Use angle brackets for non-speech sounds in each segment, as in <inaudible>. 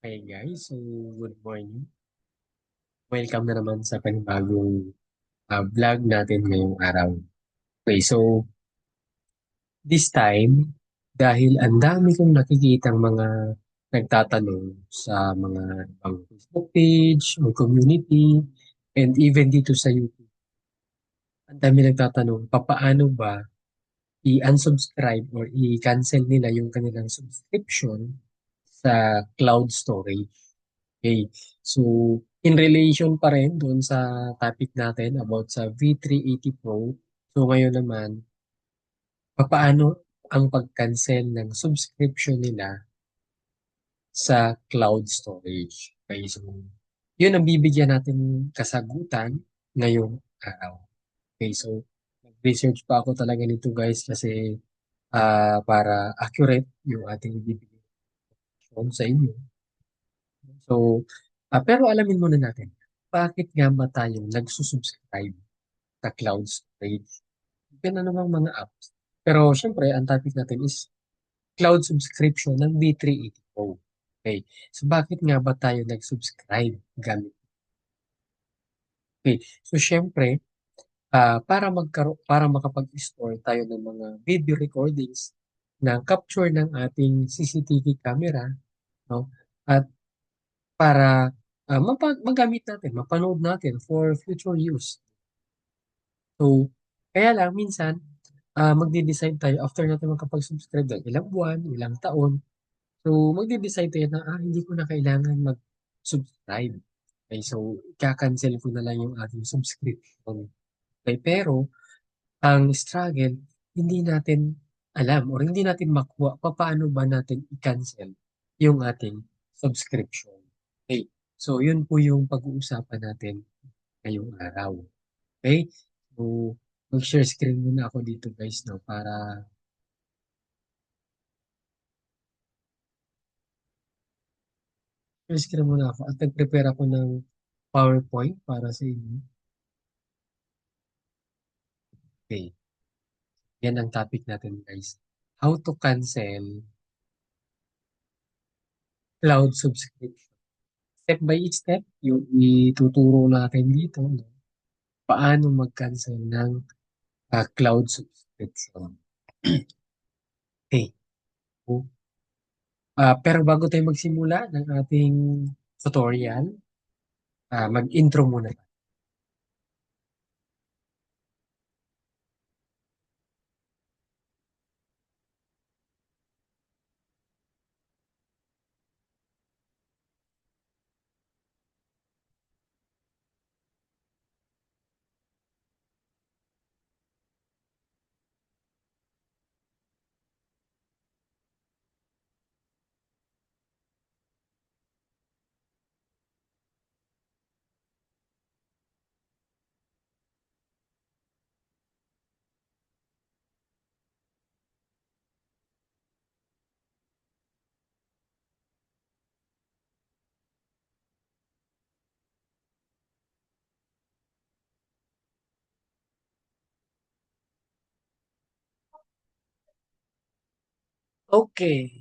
Hey guys, so good morning. Welcome na naman sa panibagong uh, vlog natin ngayong araw. Okay, so this time, dahil ang dami kong nakikitang mga nagtatanong sa mga ibang Facebook page o community and even dito sa YouTube. Ang dami nagtatanong, papaano ba i-unsubscribe or i-cancel nila yung kanilang subscription sa cloud storage. Okay, so in relation pa rin doon sa topic natin about sa V380 Pro. So ngayon naman, papaano ang pag-cancel ng subscription nila sa cloud storage. Okay, so yun ang bibigyan natin kasagutan ngayong araw. Okay, so nag-research pa ako talaga nito guys kasi uh, para accurate yung ating bibigyan sa inyo. So, uh, pero alamin muna natin, bakit nga ba tayo nagsusubscribe sa cloud storage? Yan na namang mga apps. Pero syempre, ang topic natin is cloud subscription ng B380 Pro. Okay. So, bakit nga ba tayo nag-subscribe gamit? Okay. So, syempre, uh, para magkaro para makapag-store tayo ng mga video recordings na capture ng ating CCTV camera, no? At para uh, mapag- magamit natin, mapanood natin for future use. So, kaya lang minsan, uh, magde-decide tayo after natin makapag-subscribe ng ilang buwan, ilang taon. So, magde-decide tayo na, ah, hindi ko na kailangan mag-subscribe. Okay, so, kakancel ko na lang yung ating subscription. Okay, pero, ang struggle, hindi natin alam or hindi natin makuha paano ba natin i-cancel yung ating subscription. Okay, so yun po yung pag-uusapan natin ngayong araw. Okay, so mag-share screen muna ako dito guys no para share screen muna ako at nag-prepare ako ng PowerPoint para sa inyo. Okay. Yan ang topic natin guys. How to cancel cloud subscription. Step by step, yung ituturo natin dito. No? Paano mag-cancel ng uh, cloud subscription. <clears throat> okay. So, uh, pero bago tayo magsimula ng ating tutorial, uh, mag-intro muna tayo. Okay.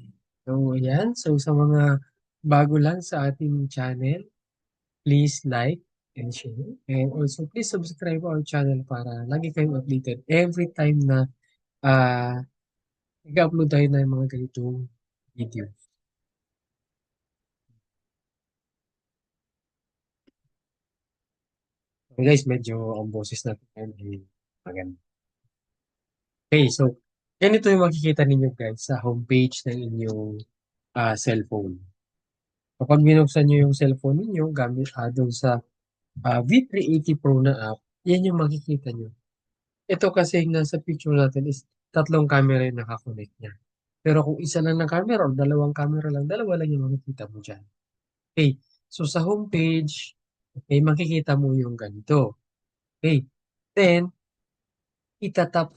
So, ayan. So, sa mga bago lang sa ating channel, please like and share. And also, please subscribe our channel para lagi kayong updated every time na uh, nag-upload tayo ng mga ganitong video. So, guys, medyo ang boses natin ay maganda. Okay, so ganito yung makikita ninyo guys sa homepage ng inyong uh, cellphone. Kapag binuksan nyo yung cellphone ninyo gamit uh, doon sa uh, V380 Pro na app, yan yung makikita nyo. Ito kasi nasa picture natin is tatlong camera yung nakakonect niya. Pero kung isa lang na camera o dalawang camera lang, dalawa lang yung makikita mo dyan. Okay, so sa homepage, okay, makikita mo yung ganito. Okay, then, itatap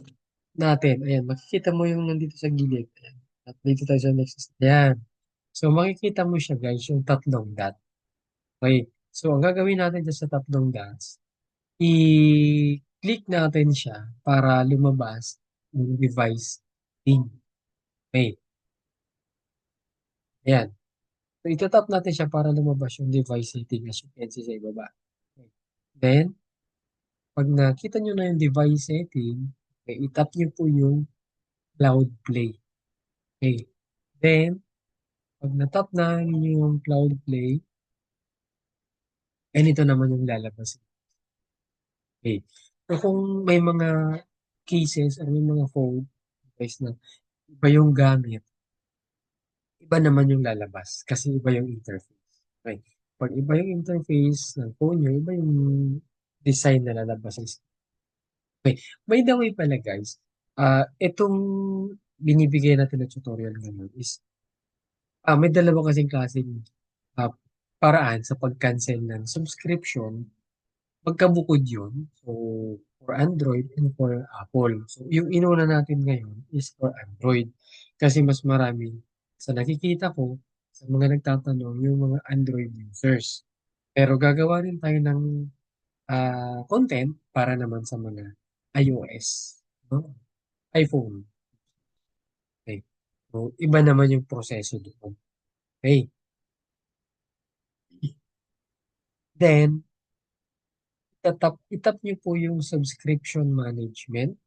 natin. Ayan, makikita mo yung nandito sa gilid. Ayan. At dito tayo sa next. Ayan. So, makikita mo siya guys, yung tatlong dot. Okay. So, ang gagawin natin dyan sa tatlong dots, i-click natin siya para lumabas yung device pin. Okay. Ayan. So, itatap natin siya para lumabas yung device setting as you can see sa ibaba. Okay. Then, pag nakita nyo na yung device setting, okay, itap nyo po yung cloud play. Okay. Then, pag natap na yung cloud play, ganito naman yung lalabas. Okay. So, kung may mga cases or may mga phone guys na iba yung gamit, iba naman yung lalabas kasi iba yung interface. Okay. Pag iba yung interface ng phone nyo, iba yung design na lalabas. Okay. By the way pala guys, uh, itong binibigay natin na tutorial ngayon is uh, may dalawa kasing klaseng uh, paraan sa pag-cancel ng subscription. Magkabukod yun. So, for Android and for Apple. So, yung inuna natin ngayon is for Android. Kasi mas marami sa nakikita ko sa mga nagtatanong yung mga Android users. Pero gagawa rin tayo ng uh, content para naman sa mga iOS. No? iPhone. Okay. So, iba naman yung proseso doon. Okay. Then, itatap, itap nyo po yung subscription management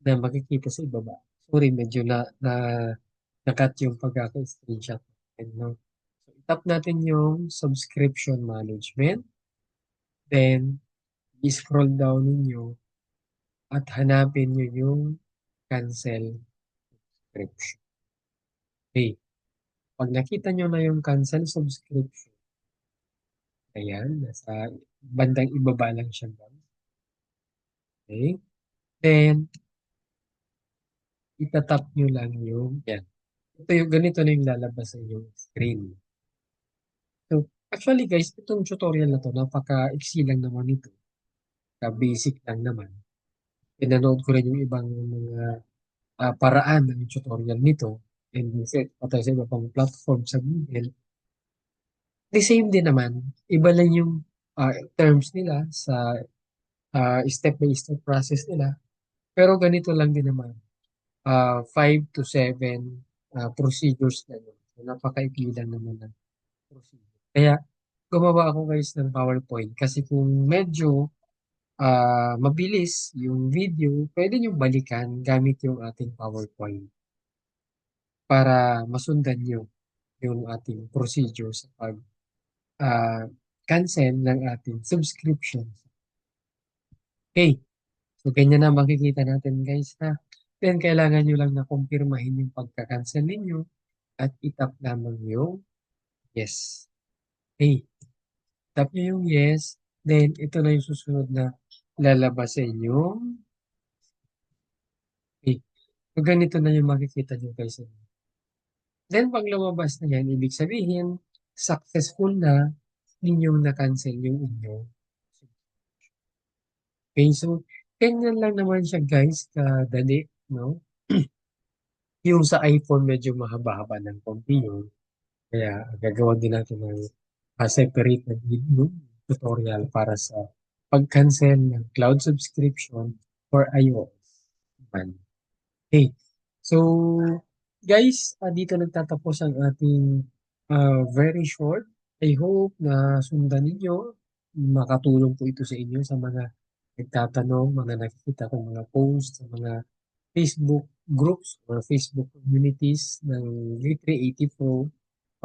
na makikita sa ibaba. Sorry, medyo na, na nakat yung pagkaka-screenshot. No? So, itap natin yung subscription management. Then, i-scroll down ninyo at hanapin nyo yung cancel subscription. Okay. Pag nakita nyo na yung cancel subscription, ayan, nasa bandang ibaba lang siya. Okay. Then, itatap nyo lang yung, yan. Ito yung, ganito na yung lalabas sa inyong screen. So, actually guys, itong tutorial na to, napaka-iksi lang naman ito. Ka-basic lang naman. Pinanood ko rin yung ibang mga uh, paraan ng tutorial nito and set patay sa iba pang platform sa Google. The same din naman, iba lang yung uh, terms nila sa uh, step-by-step process nila. Pero ganito lang din naman. 5 uh, to 7 uh, procedures na yun. So, napakaikli lang naman ng procedure. Kaya, gumawa ako guys ng PowerPoint kasi kung medyo uh, mabilis yung video, pwede nyo balikan gamit yung ating PowerPoint para masundan nyo yung ating procedure sa pag uh, cancel ng ating subscription. Okay. So, ganyan na makikita natin guys ha. Then, kailangan nyo lang na kumpirmahin yung pagka-cancel ninyo at itap lamang yung yes. Okay. Tap nyo yung yes. Then, ito na yung susunod na lalabas sa inyo. Okay. So, ganito na yung makikita nyo guys. Then, pag lumabas na yan, ibig sabihin, successful na ninyong na-cancel yung inyong Okay, so, ganyan lang naman siya guys, kadali, no? <clears throat> yung sa iPhone medyo mahaba-haba ng konti yun. Kaya gagawin din natin ng uh, separate na video tutorial para sa pag-cancel ng cloud subscription for iOS. Man. Okay. So, guys, uh, dito nagtatapos ang ating uh, very short. I hope na sundan ninyo. Makatulong po ito sa inyo sa mga nagtatanong, mga nakikita kong mga posts, mga Facebook groups or Facebook communities ng V380 Pro,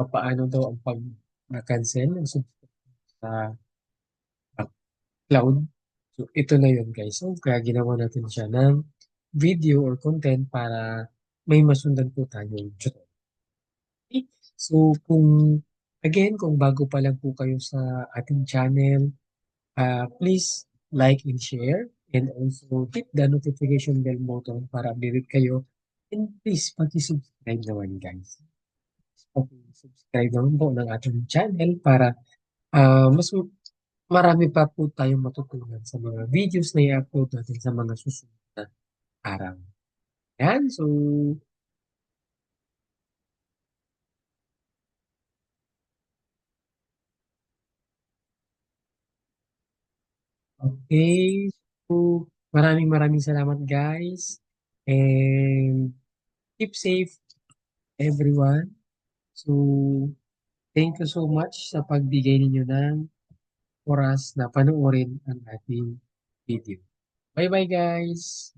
paano daw ang pag-cancel ng subscription sa cloud. So, ito na yun guys. So, kaya ginawa natin siya ng video or content para may masundan po tayong tutorial. Okay? So, kung, again, kung bago pa lang po kayo sa ating channel, uh, please like and share and also hit the notification bell button para update kayo and please paki-subscribe naman guys. Paki-subscribe naman po ng ating channel para uh, mas marami pa po tayong matutunan sa mga videos na i-upload natin sa mga susunod na araw. Yan, so Okay. So, maraming maraming salamat guys. And keep safe everyone. So, Thank you so much sa pagbigay ninyo ng oras na panoorin ang ating video. Bye-bye guys!